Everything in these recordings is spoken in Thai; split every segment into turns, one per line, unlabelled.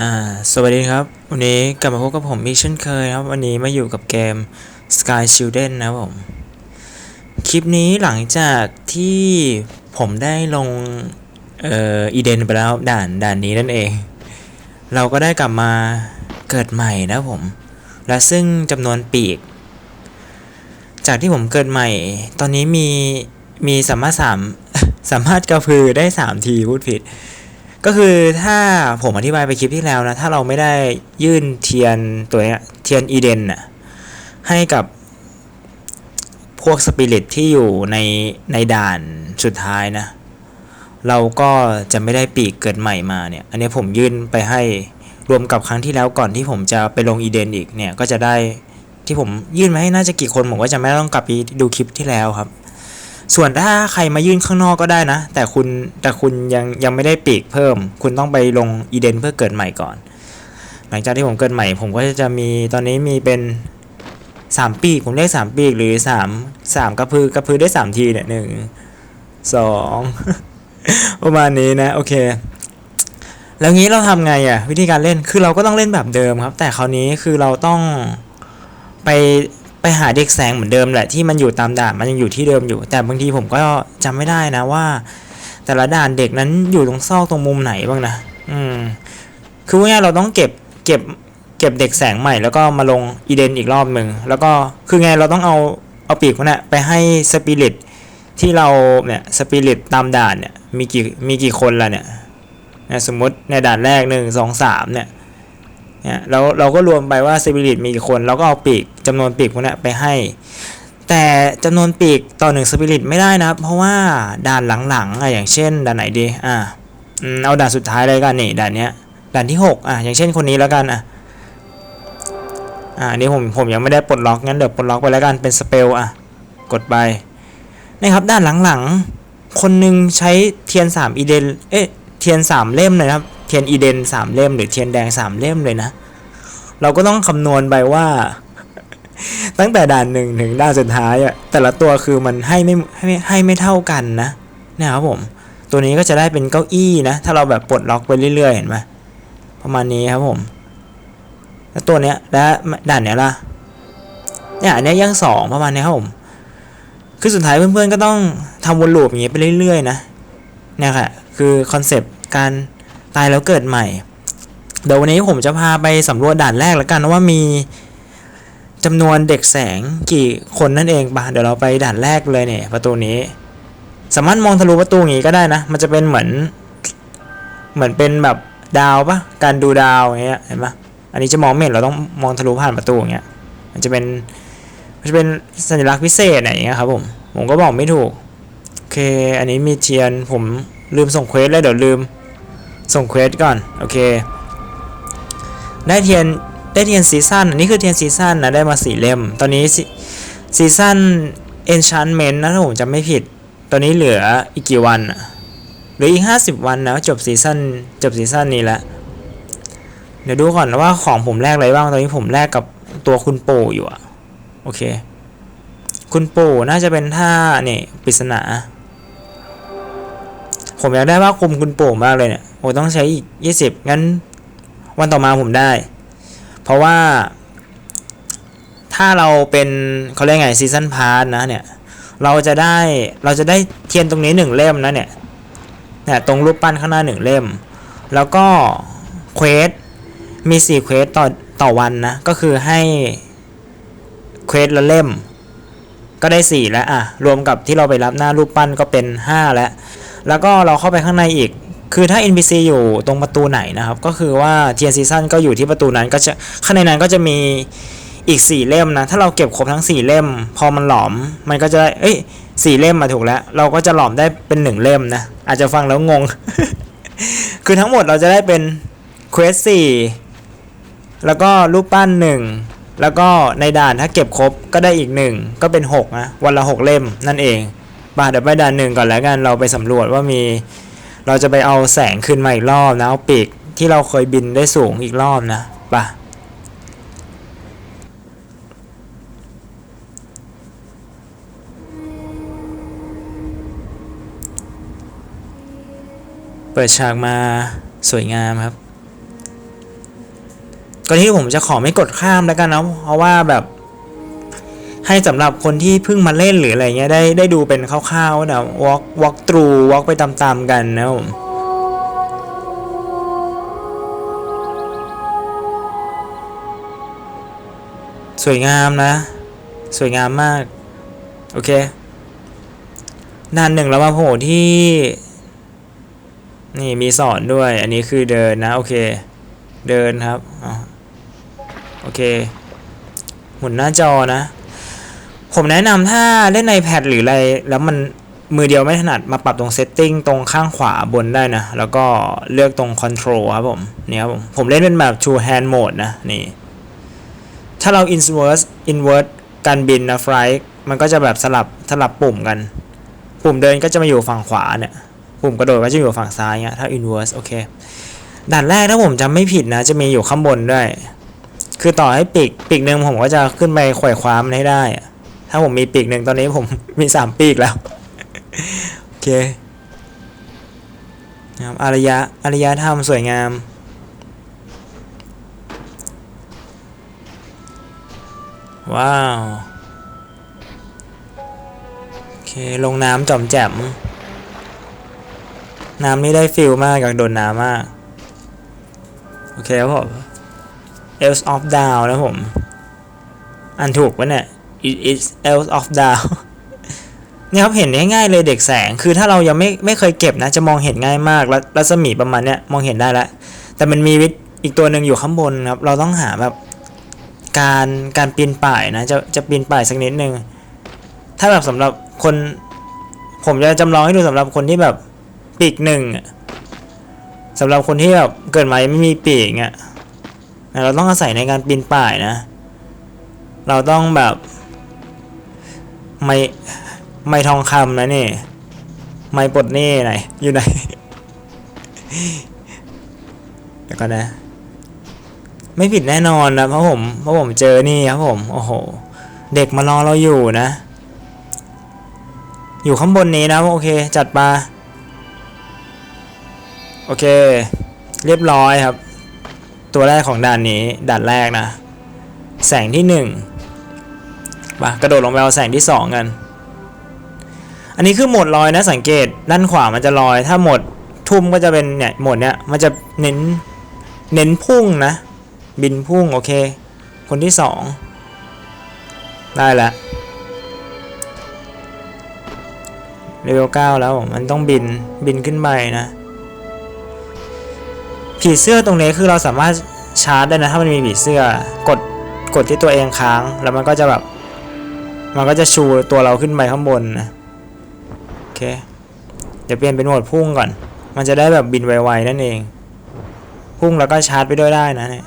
อ่าสวัสดีครับ วันนี้กลับมาพบกับผมอีกเช่นเคยครับ วันนี้มาอยู่กับเกม Sky Children นะครับผม คลิปนี้หลังจากที่ผมได้ลงเอ่ออีเดนไปแล้วด่านด่านนี้นั่นเอง เราก็ได้กลับมาเกิดใหม่นะครับผม และซึ่งจำนวนปีก จากที่ผมเกิดใหม่ ตอนนี้มีมีสามารถสามสามารถกระพือได้สามทีพูดผิด ก็คือถ้าผมอธิบายไปคลิปที่แล้วนะ ถ้าเราไม่ได้ยื่นเทียนตัวนี้เทียนอีเดนน่ะให้กับพวกสปิริตที่อยู่ในในด่านสุดท้ายนะ เราก็จะไม่ได้ปีกเกิดใหม่มาเนี่ย อันนี้ผมยื่นไปให้รวมกับครั้งที่แล้วก่อนที่ผมจะไปลงอีเดนอีกเนี่ยก็จะได้ที่ผมยื่นมาให้น่าจะกี่คนผมก็จะไม่ต้องกลับไปดูคลิปที่แล้วครับ ส่วนถ้าใครมายื่นข้างนอกก็ได้นะ แต่คุณแต่คุณยังยังไม่ได้ปีกเพิ่ม คุณต้องไปลงอีเดนเพื่อเกิดใหม่ก่อน หลังจากที่ผมเกิดใหม่ ผมก็จะมีตอนนี้มีเป็นสามปีกผมเรียกสามปีกหรือสามสามกระพือกระพือได้สามทีเนี่ยหนึ่งสองประมาณนี้นะ โอเค แล้วงี้เราทำไงอะ่ะ วิธีการเล่นคือเราก็ต้องเล่นแบบเดิมครับ แต่คราวนี้คือเราต้องไป ไปหาเด็กแสงเหมือนเดิมแหละที่มันอยู่ตามด่านมันยังอยู่ที่เดิมอยู่ แต่บางทีผมก็จำไม่ได้นะว่า แต่ละด่านเด็กนั้นอยู่ตรงซอกตรงมุมไหนบ้างนะ อืม คือว่าง่ายๆเราต้องเก็บเก็บเก็บเด็กแสงใหม่แล้วก็มาลงอีเดนอีกรอบหนึ่งแล้วก็คือไงเราต้องเอาเอาปีกมันนะไปให้สปิริตที่เราเนี่ยสปิริตตามด่านเนี่ยมีกี่มีกี่คนละเนี่ยเนี่ยสมมติในด่านแรกหนึ่งสองสามเนี่ย เนี่ยเราเราก็รวมไปว่าสปิริตมีกี่คนเราก็เอาปีกจำนวนปีกพวกนี้ไปให้ แต่จำนวนปีกต่อหนึ่งสปิริตไม่ได้นะ เพราะว่าด่านหลังๆอะอย่างเช่นด่านไหนดีอ่าเอาด่านสุดท้ายเลยกันนี่ด่านเนี้ยด่านที่ 6 อะอย่างเช่นคนนี้แล้วกันอะอ่านนี้ผมผมยังไม่ได้ปลดล็อกงั้นเดี๋ยวปลดล็อกไปแล้วกันเป็นสเปลอะกดไปนี่ครับด้านหลังๆคนหนึ่งใช้เทียน3อีเดนเอ๊ะเทียน3เล่มเลยนะครับ เทียนอีเดน3เล่ม หรือเทียนแดง3เล่มเลยนะ เราก็ต้องคำนวณไปว่า ตั้งแต่ด่านหนึ่งถึงด่านสุดท้ายอะแต่ละตัวคือมันให้ไม่ให้ไม่ให้ไม่เท่ากันนะเนี่ยครับผม ตัวนี้ก็จะได้เป็นเก้าอี้นะ ถ้าเราแบบปลดล็อกไปเรื่อยๆเห็นไหมประมาณนี้ครับผม แล้วตัวเนี้ยและด่านเนี้ยล่ะเนี่ยอันเนี้ยยังสองประมาณนี้ครับผม คือสุดท้ายเพื่อนๆก็ต้องทำวนลูปอย่างงี้ไปเรื่อยๆนะเนี่ยค่ะ คือคอนเซปต์การ ตายแล้วเกิดใหม่ เดี๋ยววันนี้ผมจะพาไปสำรวจด่านแรกแล้วกันว่ามีจำนวนเด็กแสงกี่คนนั่นเองปะเดี๋ยวเราไปด่านแรกเลยเนี่ยประตูนี้ สามารถมองทะลุประตูอย่างงี้ก็ได้นะ มันจะเป็นเหมือน เหมือนเป็นแบบดาวปะการดูดาวอย่างเงี้ยเห็นปะอันนี้จะมองไม่เห็นเราต้องมองทะลุผ่านประตูอย่างเงี้ย มันจะเป็นมันจะเป็นสัญลักษณ์พิเศษอะไรอย่างเงี้ยครับผมผมก็บอกไม่ถูกโอเคอันนี้มีเทียนผมลืมส่งเควสเลยเดี๋ยวลืม ส่งเควสก่อน โอเค ได้เทียนได้เทียนซีซั่นอันนี้คือเทียนซีซั่นนะได้มาสี่เล่ม ตอนนี้ซีซั่นเอนชานเมนต์นะถ้าผมจำไม่ผิด ตอนนี้เหลืออีกกี่วันหลืออีกห้าสิบวันนะจบซีซั่นจบซีซั่นนี้แล้วเดี๋ยวดูก่อนว่าของผมแลกอะไรบ้างตอนนี้ผมแลกกับตัวคุณปู่อยู่อะโอเค คุณปู่น่าจะเป็นท่าเนี่ยปริศนา ผมอยากได้ว่าคุมคุณปู่มากเลยเนี่ย โอ้ต้องใช้อีกยี่สิบงั้นวันต่อมาผมได้ เพราะว่าถ้าเราเป็นเขาเรียกไงซีซันพาร์นะเนี่ย เราจะได้เราจะได้เทียนตรงนี้หนึ่งเล่มนะเนี่ยเนี่ยตรงรูปปั้นข้างหน้าหนึ่งเล่ม แล้วก็เควสมีสี่เควสต่อต่อวันนะ ก็คือให้เควสละเล่ม ก็ได้สี่แล้วอะ รวมกับที่เราไปรับหน้ารูปปั้นก็เป็นห้าแล้ว แล้วก็เราเข้าไปข้างในอีก คือถ้า NPC อยู่ตรงประตูไหนนะครับ ก็คือว่าเทียนซีซั่นก็อยู่ที่ประตูนั้นก็จะข้างในนั้นก็จะมีอีกสี่เล่มนะ ถ้าเราเก็บครบทั้งสี่เล่ม พอมันหลอม มันก็จะได้ เอ้ยสี่เล่มมาถูกแล้ว เราก็จะหลอมได้เป็นหนึ่งเล่มนะ อาจจะฟังแล้วงง คือทั้งหมดเราจะได้เป็นเควสสี่แล้วก็รูปปั้นหนึ่งแล้วก็ในด่านถ้าเก็บครบก็ได้อีกหนึ่งก็เป็นหกนะ วันละหกเล่มนั่นเองมาเดี๋ยวไปด่านหนึ่งก่อนแล้วกัน เราไปสำรวจว่ามี เราจะไปเอาแสงขึ้นมาอีกรอบนะเอาปีกที่เราเคยบินได้สูงอีกรอบนะไปะเปิดฉากมาสวยงามครับก็ที่ผมจะขอไม่กดข้ามแล้วกันนะเพราะว่าแบบ ให้สำหรับคนที่เพิ่งมาเล่นหรืออะไรเงี้ยได้ได้ดูเป็นคร่าวๆนะ walk walk through walk ไปตามๆกันนะผมสวยงามนะ สวยงามมาก โอเคด่านหนึ่งเรามาโผล่ที่ นี่มีสอนด้วย อันนี้คือเดินนะ โอเค เดินครับอโอเค หมุนหน้าจอนะ ผมแนะนำถ้าเล่นในแพดหรืออะไร แล้วมันมือเดียวไม่ถนัดมาปรับตรงเซตติ้งตรงข้างขวาบนได้นะ แล้วก็เลือกตรง Control ครับผมเนี่ยครับผม ผมเล่นเป็นแบบ True Hand Mode นะ นี่ ถ้าเรา inverse invert การบินนะ flight มันก็จะแบบสลับสลับปุ่มกัน ปุ่มเดินก็จะมาอยู่ฝั่งขวาเนี่ย ปุ่มกระโดดก็จะอยู่ฝั่งซ้ายเงี้ยถ้า inverse โอเคด่านแรกถ้าผมจำไม่ผิดนะ จะมีอยู่ข้างบนด้วย คือต่อให้ปีกปีกหนึ่งผมก็จะขึ้นไปไขว่คว้ามันให้ได้อะ ถ้าผมมีปีกหนึ่งตอนนี้ผมมีสามปีกแล้ว โอเคนะครับอารยะอารยธรรมสวยงาม ว้าว โอเค ลงน้ำจอมแจ่ม น้ำนี่ได้ฟิลมากอยากโดนน้ำมาก โอเคครับผม Else of Down นะผม อันถูกปะเนี่ย It is Else of Down เนี่ยครับเห็นง่ายๆเลยเด็กแสง คือถ้าเรายังไม่ไม่เคยเก็บนะ จะมองเห็นง่ายมากแล้วรัศมีประมาณเนี้ยมองเห็นได้แล้วแต่มันมีวิธีอีกตัวหนึ่งอยู่ข้างบนครับ เราต้องหาแบบการการปีนป่ายนะ จะจะปีนป่ายสักนิดนึง ถ้าแบบสำหรับคน ผมจะจำลองให้ดูสำหรับคนที่แบบปีกหนึ่งสำหรับคนที่แบบเกิดมายังไม่มีปีกอะเราต้องอาศัยในการปีนป่ายนะ เราต้องแบบ ไม่ไม่ทองคำนะนี่ไม่ปลดหนี่ไหนอยู่ไหนเดี๋ยวก่อนนะ ไม่ผิดแน่นอนนะเพราะผมเพราะผมเจอนี่ครับผมโอ้โห เด็กมารอเราอยู่นะ อยู่ข้างบนนี้นะโอเค จัดมาโอเค เรียบร้อยครับ ตัวแรกของด่านนี้ด่านแรกนะ แสงที่หนึ่ง มากระโดดลงไปเอาแสงที่สองกัน อันนี้คือโหมดลอยนะสังเกตด้านขวามันจะลอย ถ้าโหมดทุ่มก็จะเป็นเนี่ยโหมดเนี้ยมันจะเน้นเน้นพุ่งนะ บินพุ่งโอเค คนที่สองได้แล้วเลเวลเก้าแล้วมันต้องบินบินขึ้นไปนะผีเสื้อตรงนี้คือเราสามารถชาร์จได้นะถ้ามันมีผีเสื้อกดกดที่ตัวเองค้าง แล้วมันก็จะแบบ มันก็จะชูตัวเราขึ้นไปข้างบนนะโอเค เดี๋ยวเปลี่ยนเป็นโหมดพุ่งก่อน มันจะได้แบบบินไวๆนั่นเอง พุ่งแล้วก็ชาร์จไปด้วยได้นะเนี่ย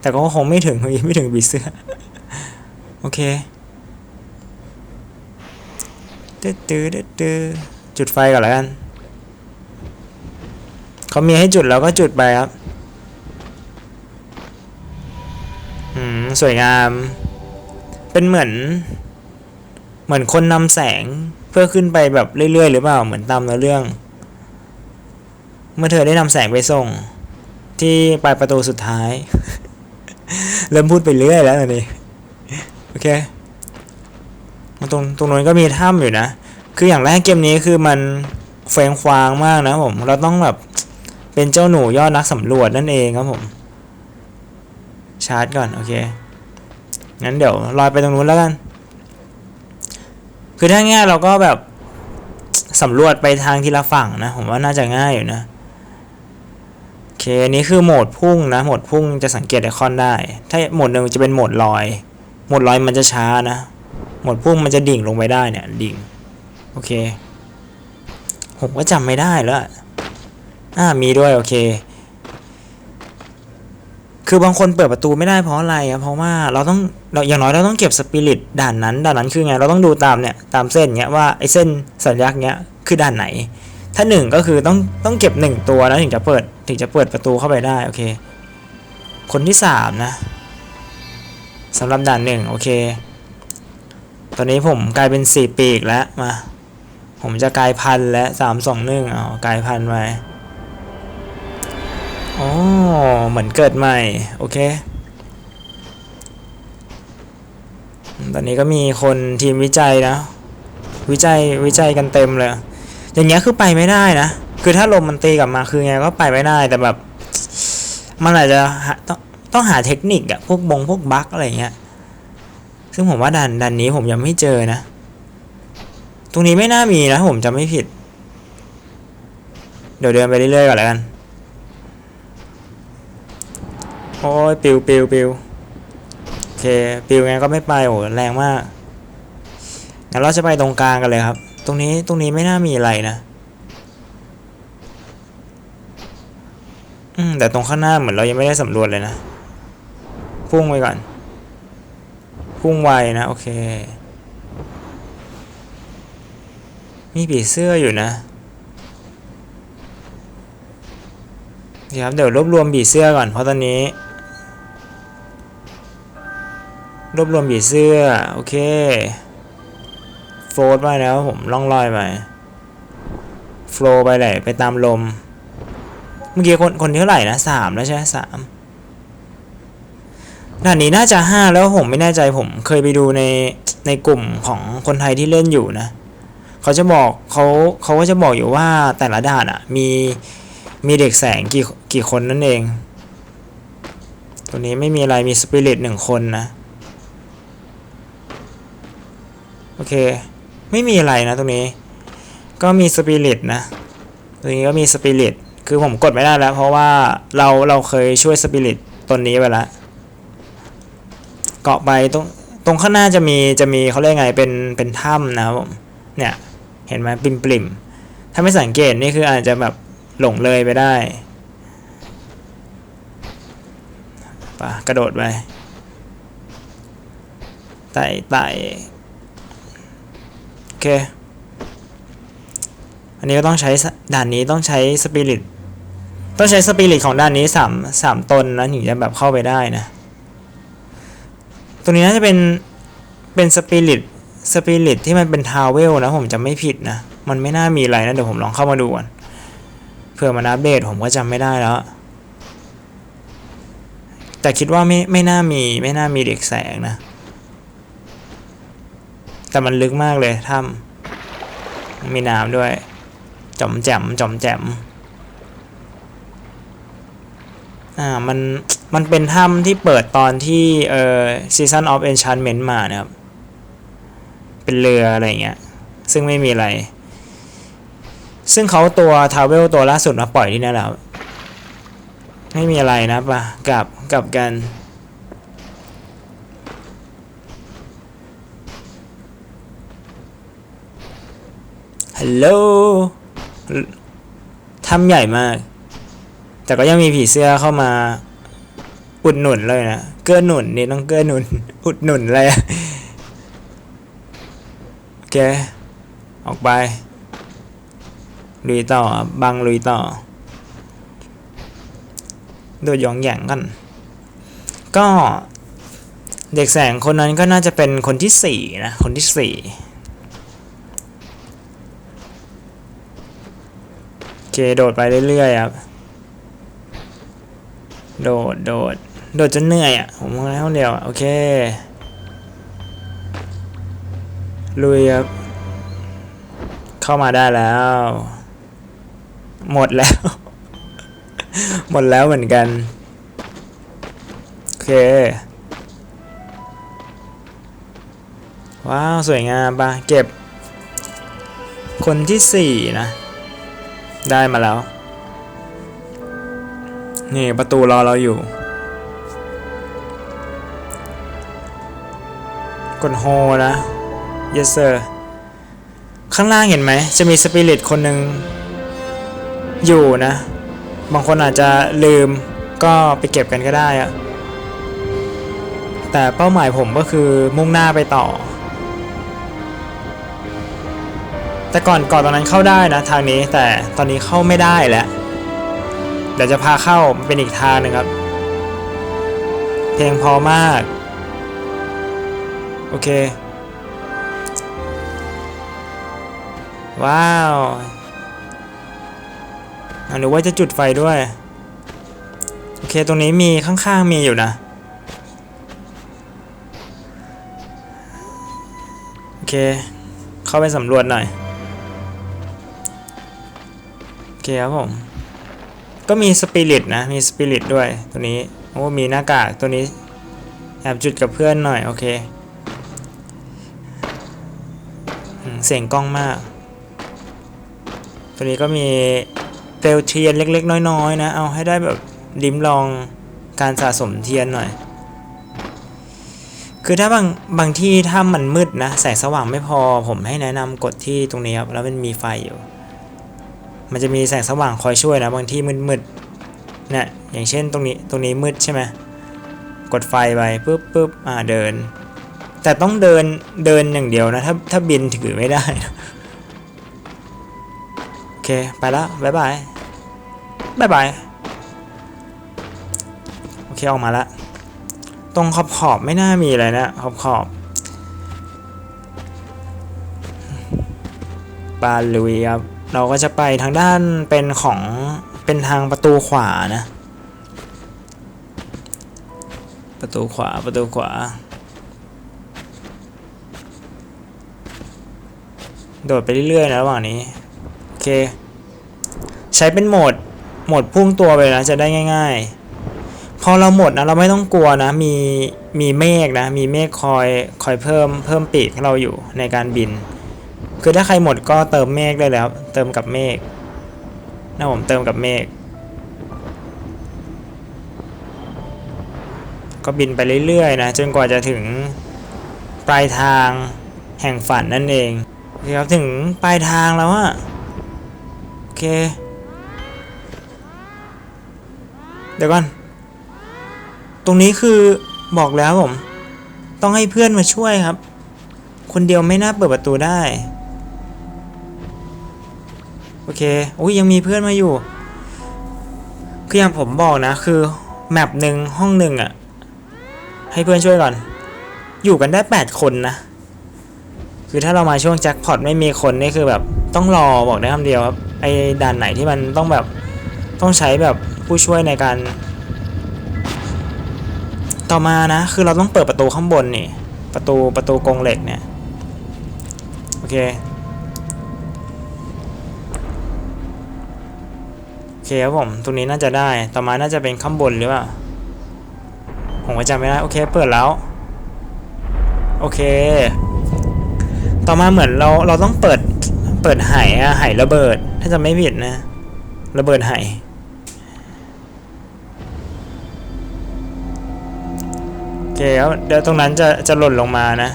แต่ก็คงไม่ถึงไม่ถึงผีเสื้อ โอเคตื้อตื้อตื้อจุดไฟก่อนแล้วกัน เขามีให้จุดแล้วก็จุดไปครับ อืม สวยงาม เป็นเหมือน เหมือนคนนำแสงเพื่อขึ้นไปแบบเรื่อยๆหรือเปล่าเหมือนตามเนื้อเรื่อง เมื่อเธอได้นำแสงไปส่ง ที่ปลายประตูสุดท้าย เริ่มพูดไปเรื่อยแล้วนนี้โอเคตรงตรงนู้นก็มีถ้ำอยู่นะ คืออย่างแรกเกมนี้คือมันเฟงควางมากนะผม เราต้องแบบเป็นเจ้าหนูยอดนักสำรวจนั่นเองครับผม ชาร์จก่อน โอเค งั้นเดี๋ยวลอยไปตรงนู้นแล้วกัน คือถ้าง่ายเราก็แบบสำรวจไปทางทีละฝั่งนะ ผมว่าน่าจะง่ายอยู่นะโอเคอันนี้คือโหมดพุ่งนะโหมดพุ่งจะสังเกตไอคอนได้ ถ้าโหมดหนึ่งจะเป็นโหมดลอย โหมดลอยมันจะช้านะโหมดพุ่งมันจะดิ่งลงไปได้เนี่ยดิ่งโอเค ผมก็จำไม่ได้แล้วอะอ่ามีด้วยโอเค คือบางคนเปิดประตูไม่ได้เพราะอะไรอะเพราะว่าเราต้องเราอย่างน้อยเราต้องเก็บสปิริตด่านนั้น ด่านนั้นคือไงเราต้องดูตามเนี่ยตามเส้นเนี้ยว่าไอ้เส้นสัญลักษณ์เนี้ยคือด่านไหน ถ้าหนึ่งก็คือต้องต้องเก็บหนึ่งตัวนะถึงจะเปิดถึงจะเปิดประตูเข้าไปได้โอเค คนที่สามนะสำหรับด่านหนึ่งโอเค ตอนนี้ผมกลายเป็นสี่ปีกแล้วมา ผมจะกลายพันธ์และสามสองหนึ่งเอากลายพันธุ์ไป อ๋อ เหมือนเกิดใหม่ โอเค ตอนนี้ก็มีคนทีมวิจัยนะ วิจัยวิจัยกันเต็มเลย อย่างเงี้ยคือไปไม่ได้นะ คือถ้าลมมันตีกลับมาคือไงก็ไปไม่ได้แต่แบบ มันอาจจะต้องต้องหาเทคนิคอะพวกบงพวกบั๊กอะไรเงี้ย ซึ่งผมว่าดันดันนี้ผมยังไม่เจอนะ ตรงนี้ไม่น่ามีนะผมจำไม่ผิด เดี๋ยวเดินไปเรื่อยๆก่อนแล้วกัน โอ้ยปิวปิวปิวโอเคปิวไงก็ไม่ไปโอ้แรงมากงั้นเราจะไปตรงกลางกันเลยครับ ตรงนี้ตรงนี้ไม่น่ามีอะไรนะอืมแต่ตรงข้างหน้าเหมือนเรายังไม่ได้สำรวจเลยนะ พุ่งไปก่อน พุ่งไวนะ โอเค มีผีเสื้ออยู่นะเดี๋ยวครับเดี๋ยวรวบรวมผีเสื้อก่อนเพราะตอนนี้ รวบรวมผีเสื้อ โอเค โฟลดไปแล้วผมล่องลอยไปโฟลไปไหนไปตามลม เมื่อกี้คนคนเท่าไหร่นะสามแล้วใช่ไหมสามด่านนี้น่าจะห้าแล้วผมไม่แน่ใจผมเคยไปดูในในกลุ่มของคนไทยที่เล่นอยู่นะเขาจะบอกเขาเขาก็จะบอกอยู่ว่าแต่ละด่านอะมีมีเด็กแสงกี่กี่คนนั่นเอง ตัวนี้ไม่มีอะไรมีสปิริตหนึ่งคนนะ โอเค ไม่มีอะไรนะตรงนี้ ก็มีสปิริตนะตรงนี้ก็มีสปิริตคือผมกดไม่ได้แล้ว เพราะว่าเราเราเคยช่วยสปิริตตนนี้ไปแล้วเกาะไปตรงตรงข้างหน้าจะมีจะมีเขาเรียกไงเป็นเป็นถ้ำนะครับผมเนี่ยเห็นไหมปริมปริมถ้าไม่สังเกตนี่คืออาจจะแบบหลงเลยไปได้ปะกระโดดไปไต่ไต่ อเค อันนี้ก็ต้องใช้ด่านนี้ต้องใช้สปิริต ต้องใช้สปิริตของด้านนี้สามสามตนนะถึงจะแบบเข้าไปได้นะ ตัวนี้น่าจะเป็นเป็นสปิริตสปิริตที่มันเป็นทาวเวลนะผมจำไม่ผิดนะ มันไม่น่ามีอะไรนะ เดี๋ยวผมลองเข้ามาดูก่อนเผื่อมันอัปเดตผมก็จำไม่ได้แล้ว แต่คิดว่าไม่ไม่น่ามีไม่น่ามีเด็กแสงนะ แต่มันลึกมากเลยถ้ำมีน้ำด้วยจอมแจ่มจอมแจ่มอ่ามันมันเป็นถ้ำที่เปิดตอนที่เอ่อ Season of Enchantment มานะครับ เป็นเรืออะไรเงี้ย ซึ่งไม่มีอะไร ซึ่งเขาตัวทาวเวลตัวล่าสุดมาปล่อยที่นั่นแล้ว ไม่มีอะไรนะปะกลับกลับกัน ฮัลโหลถ้ำใหญ่มาก แต่ก็ยังมีผีเสื้อเข้ามา อุดหนุนเลยนะเกื้อหนุนนี่ต้องเกื้อหนุน อุดหนุนเลยอะโอเค ออกไปลุยต่อบังลุยต่อโดดหยองแย่งกัน ก็เด็กแสงคนนั้นก็น่าจะเป็นคนที่สี่นะ คนที่สี่ โอ เคโดดไปเรื่อยๆครับ โดดโดดโดดจนเหนื่อยอะ ผมแล้วเดียวอะ โอเค ลุยครับ เข้ามาได้แล้ว หมดแล้ว หมดแล้วเหมือนกัน โอเค ว้าว สวยงามปะเก็บคนที่สี่นะ ได้มาแล้ว นี่ประตูรอเราอยู่ กดโฮนะ yes sir ข้างล่างเห็นไหม จะมีสปิริตคนหนึ่งอยู่นะ บางคนอาจจะลืมก็ไปเก็บกันก็ได้อะแต่เป้าหมายผมก็คือมุ่งหน้าไปต่อ แต่ก่อนก่อนตอนนั้นเข้าได้นะทางนี้แต่ตอนนี้เข้าไม่ได้แล้วเดี๋ยวจะพาเข้าเป็นอีกทางหนึ่งครับ เพลงพอมาก โอเค ว้าวอันนี้ว่าจะจุดไฟด้วย โอเคตรงนี้มีข้างๆมีอยู่นะโอเค เข้าไปสำรวจหน่อย เคครับผม ก็มีสปิริตนะ มีสปิริตด้วยตัวนี้ โอ้ มีหน้ากากตัวนี้ แอบจุดกับเพื่อนหน่อย โอเค เสียงกล้องมาก ตัวนี้ก็มีเปลวเทียนเล็กๆ น้อยๆ นะ เอาให้ได้แบบลิ้มลองการสะสมเทียนหน่อย คือถ้าบางบางที่ถ้ามันมืดนะ แสงสว่างไม่พอผมให้แนะนำกดที่ตรงนี้ครับ แล้วมันมีไฟอยู่ มันจะมีแสงสว่างคอยช่วยนะบางที่มืดๆเนี่ยอย่างเช่นตรงนี้ตรงนี้มืดใช่ไหมกดไฟไปปุ๊บปุ๊บอ่าเดิน แต่ต้องเดินเดินอย่างเดียวนะถ้าถ้าบินถือไม่ได้โอเคไปแล้วบ๊ายบายบ๊ายบายโอเคออกมาละตรงขอบขอบไม่น่ามีอะไรนะขอบขอบปาลุยครับ เราก็จะไปทางด้านเป็นของเป็นทางประตูขวานะ ประตูขวาประตูขวา โดดไปเรื่อยๆนะระหว่างนี้ โอเค ใช้เป็นโหมดโหมดพุ่งตัวไปนะจะได้ง่าย ๆ พอเราหมดนะเราไม่ต้องกลัวนะ มีมีเมฆนะ มีเมฆคอยคอยเพิ่มเพิ่มปีกให้เราอยู่ในการบิน คือถ้าใครหมดก็เติมเมฆได้แล้ว เติมกับเมฆนะผมเติมกับเมฆก็บินไปเรื่อยๆนะจนกว่าจะถึงปลายทางแห่งฝันนั่นเองเคครับถึงปลายทางแล้วอะโอเค เดี๋ยวก่อน ตรงนี้คือบอกแล้วผม ต้องให้เพื่อนมาช่วยครับ คนเดียวไม่น่าเปิดประตูได้ โอเคอุ้ยยังมีเพื่อนมาอยู่ คืออย่างผมบอกนะ คือแมปหนึ่งห้องหนึ่งอะให้เพื่อนช่วยก่อน อยู่กันได้ 8 คนนะ คือถ้าเรามาช่วงแจ็คพอตไม่มีคนนี่คือแบบต้องรอบอกได้คำเดียวครับ ไอ้ด่านไหนที่มันต้องแบบต้องใช้แบบผู้ช่วยในการ ต่อมานะ คือเราต้องเปิดประตูข้างบนนี่ ประตูประตูกรงเหล็กเนี่ย โอเค เคครับผม ตรงนี้น่าจะได้ ต่อมาน่าจะเป็นข้างบนหรือเปล่า ผมก็จำไม่ได้ โอเค เปิดแล้ว โอเค ต่อมาเหมือนเรา เราต้องเปิด เปิดไหอะไหระเบิด ถ้าจะไม่ผิดนะ ระเบิดไหโอเคครับเดี๋ยวตรงนั้นจะ จะหล่นลงมานะ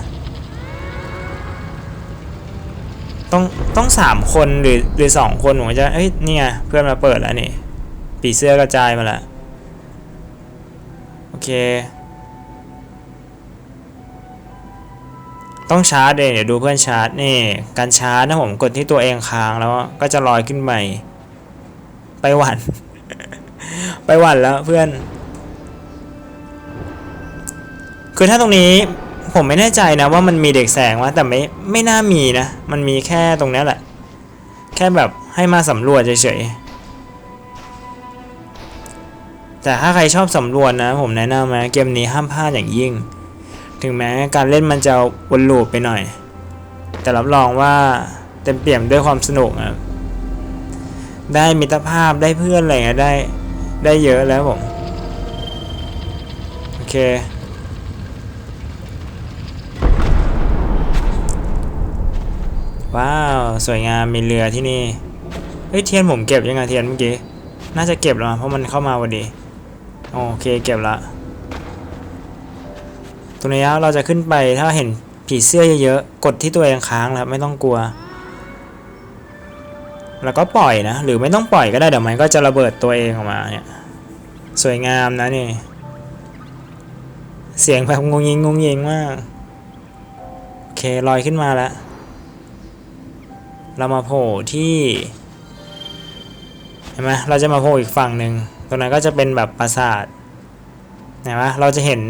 ต้องต้องสามคนหรือหรือสองคนผมจะเอ้ยนี่ไงเพื่อนมาเปิดแล้วนี่ปีเสื้อกระจายมาละโอเค ต้องชาร์จเลยเดี๋ยวดูเพื่อนชาร์จนี่การชาร์จนะผมกดที่ตัวเองค้างแล้วก็จะลอยขึ้นไปไปหวันไปหวันแล้วเพื่อน คือถ้าตรงนี้ ผมไม่แน่ใจนะว่ามันมีเด็กแสงวะแต่ไม่ไม่น่ามีนะ มันมีแค่ตรงนี้แหละ แค่แบบให้มาสำรวจเฉยๆ แต่ถ้าใครชอบสำรวจนะ ผมแนะนำนะเกมนี้ห้ามพลาดอย่างยิ่ง ถึงแม้การเล่นมันจะวนลูปไปหน่อย แต่รับรองว่าเต็มเปี่ยมด้วยความสนุกนะได้มิตรภาพได้เพื่อนอะไรเงี้ยได้ได้เยอะแล้วผม โอเค ว้าว สวยงามมีเรือที่นี่เฮ้ยเทียนผมเก็บยังไงเทียนเมื่อกี้น่าจะเก็บแล้วเพราะมันเข้ามาพอดีโอเคเก็บละตรงนี้เราจะขึ้นไปถ้าเห็นผีเสื้อเยอะๆกดที่ตัวเองค้างแล้วไม่ต้องกลัว แล้วก็ปล่อยนะ หรือไม่ต้องปล่อยก็ได้เดี๋ยวมันก็จะระเบิดตัวเองออกมาเนี่ยสวยงามนะนี่ เสียงแบบงงยิงงงยิงมากโอเคลอยขึ้นมาแล้ว เรามาโผล่ที่เห็นไหมเราจะมาโผล่อีกฝั่งหนึ่งตรงนั้นก็จะเป็นแบบปราสาทเห็นไหมเราจะเห็น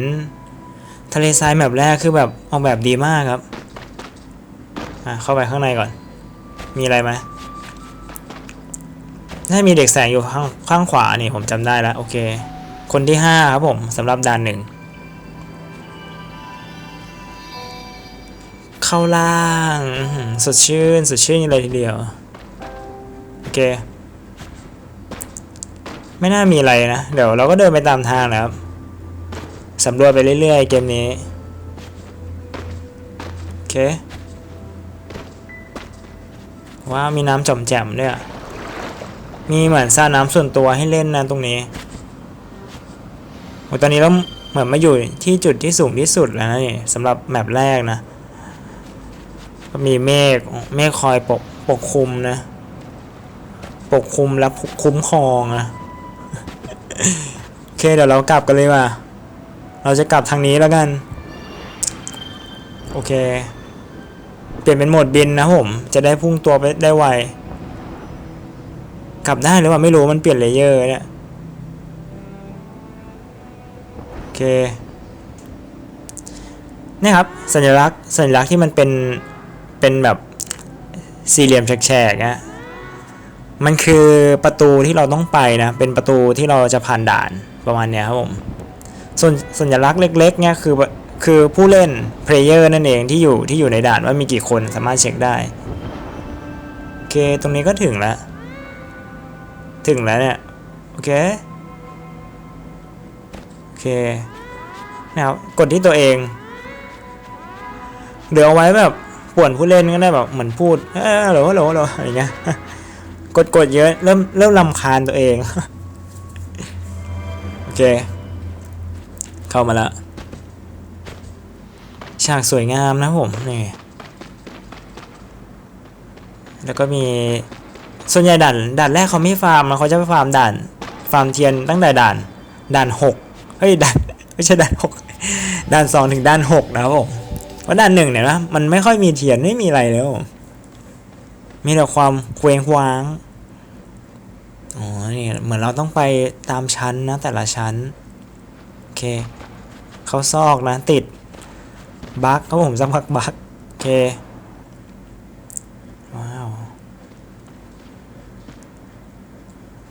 ทะเลทรายแบบแรกคือแบบออกแบบดีมากครับอะเข้าไปข้างในก่อน มีอะไรไหมถ้ามีเด็กแสงอยู่ข้างข้างขวานี่ผมจำได้แล้วโอเค คนที่ห้าครับผมสำหรับด่านหนึ่ง เข้าล่างสดชื่นสดชื่นเลยทีเดียว โอเค ไม่น่ามีอะไรนะ เดี๋ยวเราก็เดินไปตามทางนะครับสำรวจไปเรื่อยๆเกมนี้ โอเค ว้าวมีน้ำจอมแจ่มด้วย มีเหมือนสระน้ำส่วนตัวให้เล่นนะตรงนี้โอ้ตอนนี้เราเหมือนมาอยู่ที่จุดที่สูงที่สุดแล้วนะนี่สำหรับแมปแรกนะ ก็มีเมฆเมฆคอยปกปกคลุมนะ ปกคลุมและคุ้มครองนะโอเคเดี๋ยวเรากลับกันเลยว่ะเราจะกลับทางนี้แล้วกัน โอเค เปลี่ยนเป็นโหมดบินนะผม จะได้พุ่งตัวไปได้ไวกลับได้หรือว่าไม่รู้มันเปลี่ยนเลเยอร์เนี่ยโอเคนี่ครับสัญลักษณ์สัญลักษณ์ที่มันเป็น เป็นแบบสี่เหลี่ยมแฉกๆนะมันคือประตูที่เราต้องไปนะ เป็นประตูที่เราจะผ่านด่านประมาณเนี้ยครับผมส่วนสัญลักษณ์เล็กๆเนี่ยคือคือผู้เล่นเพลเยอร์นั่นเองที่อยู่ที่อยู่ในด่านว่ามีกี่คนสามารถเช็คได้โอเคตรงนี้ก็ถึงแล้ว ถึงแล้วเนี่ยโอเคโอเคนะครับกดที่ตัวเองเดี๋ยวเอาไว้แบบ ป่วนผู้เล่นก็ได้แบบเหมือนพูดเออหรอหรอหรออะไรเงี้ยกดกดเยอะเริ่มเริ่มลำคาญตัวเอง โอเค เข้ามาล้วฉากสวยงามนะผมนี่แล้วก็มีส่วนใหญ่ด่านด่านแรกเขาไม่ฟาร์มเขาจะไปฟาร์มด่านฟาร์มเทียนตั้งแต่ด่านด่านหกเฮ้ยด่านไม่ใช่ด่านหกด่านสองถึงด่านหกนะครับผม เพราะด่านหนึ่งเนี่ยนะมันไม่ค่อยมีเทียนไม่มีอะไรแล้ว มีแต่ความเคว้งคว้างอ๋อนี่เหมือนเราต้องไปตามชั้นนะแต่ละชั้น โอเค เขาซอกนะ ติดบั๊กเขาผมสักพักบั๊กโอเค ว้าว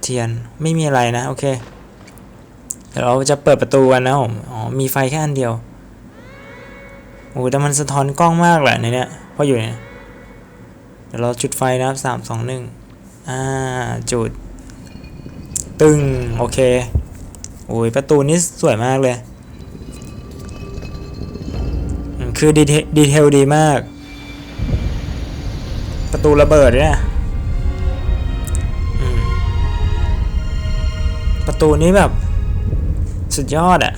เทียนไม่มีอะไรนะ โอเคเดี๋ยวเราจะเปิดประตูกันนะผม อ๋อ มีไฟแค่อันเดียว โอ้แต่มันสะท้อนกล้องมากแหละในเนี้ยเพราะอยู่เนี่ยเดี๋ยวเราจุดไฟนะครับสามสองหนึ่งอ่าจุด ตึงโอเคโอ้ยประตูนี้สวยมากเลยคือดีเทดีเทลดีมาก ประตูระเบิดด้วยนะอืมประตูนี้แบบ สุดยอดอะ่ะ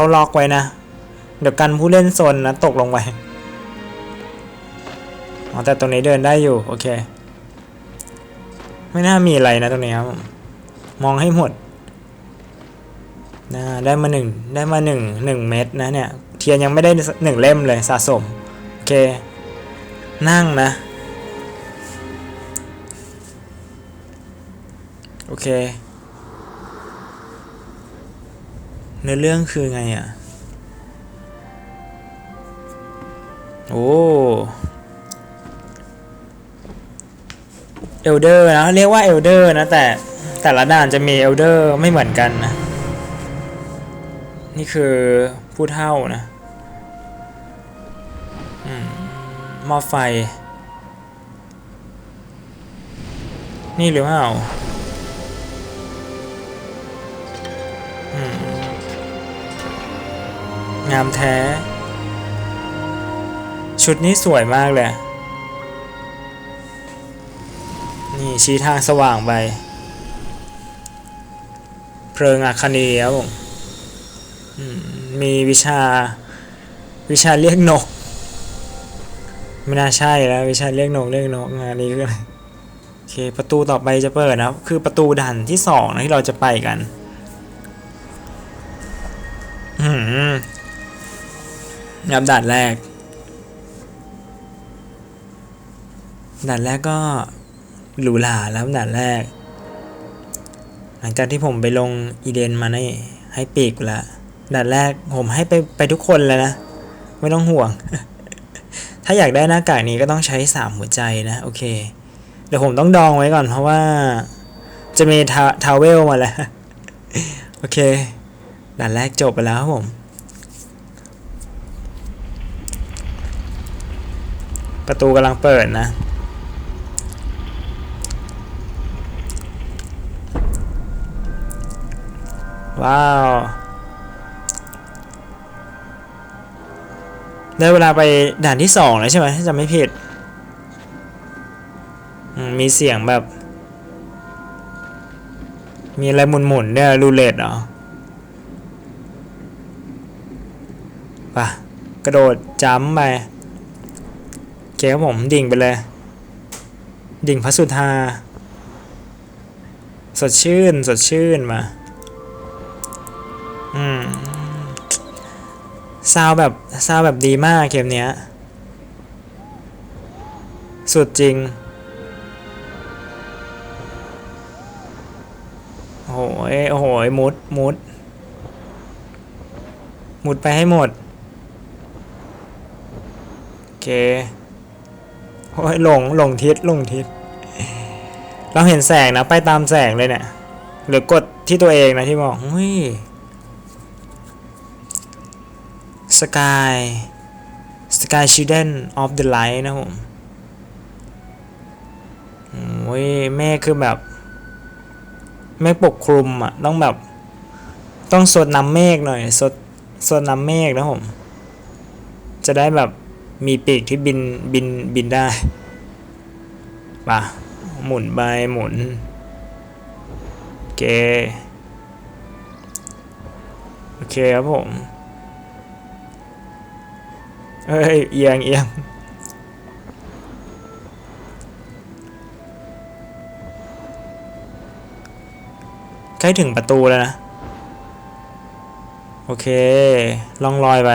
เขาล็อกไว้นะ เดี๋ยวกันผู้เล่นโซนนะตกลงไปอ๋อแต่ตรงนี้เดินได้อยู่ โอเค ไม่น่ามีอะไรนะตรงนี้ครับมมองให้หมดนะได้มาหนึ่งได้มาหนึ่งหนึ่งเม็ดนะเนี่ย เทียนยังไม่ได้หนึ่งเล่มเลยสะสม โอเค นั่งนะ โอเค เนื้อเรื่องคือไงอะ โอ้เอลเดอร์นะเรียกว่าเอลเดอร์นะ แต่แต่ละด่านจะมีเอลเดอร์ไม่เหมือนกันนะ นี่คือผู้เท่านะอืมหม้อไฟ นี่หรือเปล่า งามแท้ ชุดนี้สวยมากเลย นี่ชี้ทางสว่างไป เพลิงอัคนีครับผมมีวิชา วิชาเรียกนก ไม่น่าใช่แล้ววิชาเรียกนกเรียกนกงานนี้ก็เลยโอเคประตูต่อไปจะเปิดนะครับ คือประตูด่านที่สองนะที่เราจะไปกัน อืมนับด่านแรก ด่านแรกก็หรูหราแล้วด่านแรก หลังจากที่ผมไปลงอีเดนมานี่ให้ปีกละด่านแรกผมให้ไปไปทุกคนเลยนะ ไม่ต้องห่วง ถ้าอยากได้หน้ากากนี้ก็ต้องใช้สามหัวใจนะ โอเค เดี๋ยวผมต้องดองไว้ก่อนเพราะว่าจะมีทาทาวเวลมาแล้ว โอเค ด่านแรกจบไปแล้วครับผม ประตูกำลังเปิดนะ ว้าว ได้เวลาไปด่านที่สองแล้วใช่ไหมถ้าจำไม่ผิด มีเสียงแบบ มีอะไรหมุนๆเนี่ยรูเลตเหรอไปะกระโดดจัมป์ไป เคครับผมดิ่งไปเลย ดิ่งพระสุธา สดชื่น สดชื่นมา อืม ซาวแบบซาวแบบดีมากเกมเนี้ย สุดจริง โอ้โหยโอ้โหยมุด มุด มุดไปให้หมด โอเค โอ้ยหลงหลงทิศหลงทิศ เราเห็นแสงนะ ไปตามแสงเลยเนี่ย หรือกดที่ตัวเองนะที่บอกเฮ้ยสกายสกายชิเดนออฟเดอะไลท์นะผมโอ้ยเมฆคือแบบเมฆปกคลุมอะ ต้องแบบ ต้องสดน้ำเมฆหน่อยสดสดน้ำเมฆนะผม จะได้แบบ มีปีกที่บินบินบินได้ป่ะหมุนไปหมุนโอเคโอเคครับผมเอ้ยเอียงเอียงใกล้ถึงประตูแล้วนะ โอเค ล่องลอยไป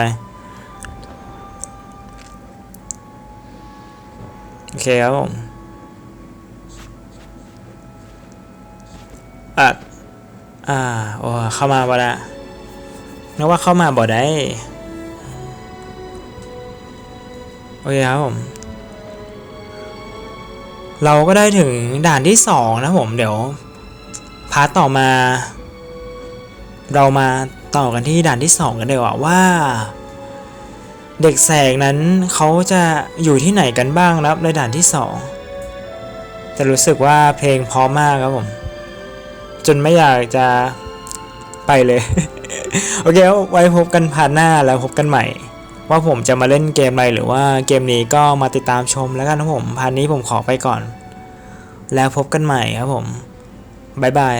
อเคครับผมอะอ่าโอ้เข้ามาบ่ละนึกว่าเข้ามาบ่ได้ โอเคครับผม เราก็ได้ถึงด่านที่สองนะผม เดี๋ยว พาร์ทต่อมา เรามาต่อกันที่ด่านที่สองกันเดีกว่าว่า เด็กแสกนั้นเขาจะอยู่ที่ไหนกันบ้างนะครับในด่านที่สองแต่รู้สึกว่าเพลงพราะมากครับผม จนไม่อยากจะไปเลย โอเคไว้พบกันพาร์ทหน้าแล้วพบกันใหม่ ว่าผมจะมาเล่นเกมอะไรหรือว่าเกมนี้ก็มาติดตามชมแล้วกันนะผมพาร์ทนี้ผมขอไปก่อน แล้วพบกันใหม่ครับผมบ๊ายบาย